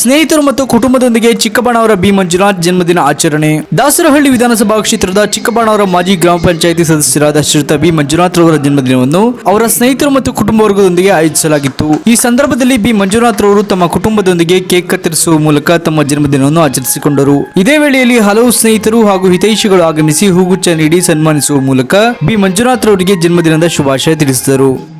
ಸ್ನೇಹಿತರು ಮತ್ತು ಕುಟುಂಬದೊಂದಿಗೆ ಚಿಕ್ಕಬಾಣವರ ಬಿ ಮಂಜುನಾಥ್ ಜನ್ಮದಿನ ಆಚರಣೆ. ದಾಸರಹಳ್ಳಿ ವಿಧಾನಸಭಾ ಕ್ಷೇತ್ರದ ಚಿಕ್ಕಬಾಣವರ ಮಾಜಿ ಗ್ರಾಮ ಪಂಚಾಯಿತಿ ಸದಸ್ಯರಾದ ಶ್ರೀತ ಬಿ ಮಂಜುನಾಥ್ ರವರ ಜನ್ಮದಿನವನ್ನು ಅವರ ಸ್ನೇಹಿತರು ಮತ್ತು ಕುಟುಂಬ ವರ್ಗದೊಂದಿಗೆ ಆಯೋಜಿಸಲಾಗಿತ್ತು. ಈ ಸಂದರ್ಭದಲ್ಲಿ ಬಿ ಮಂಜುನಾಥ್ ರವರು ತಮ್ಮ ಕುಟುಂಬದೊಂದಿಗೆ ಕೇಕ್ ಕತ್ತರಿಸುವ ಮೂಲಕ ತಮ್ಮ ಜನ್ಮದಿನವನ್ನು ಆಚರಿಸಿಕೊಂಡರು. ಇದೇ ವೇಳೆಯಲ್ಲಿ ಹಲವು ಸ್ನೇಹಿತರು ಹಾಗೂ ಹಿತೈಷಿಗಳು ಆಗಮಿಸಿ ಹೂಗುಚ್ಚ ನೀಡಿ ಸನ್ಮಾನಿಸುವ ಮೂಲಕ ಬಿ ಮಂಜುನಾಥ್ ರವರಿಗೆ ಜನ್ಮದಿನದ ಶುಭಾಶಯ ತಿಳಿಸಿದರು.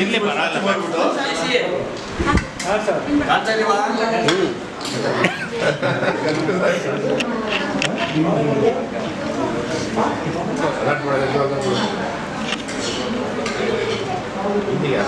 ಇಲ್ಲಿ ಬರಲ್ಲ ಇದೆಯಾ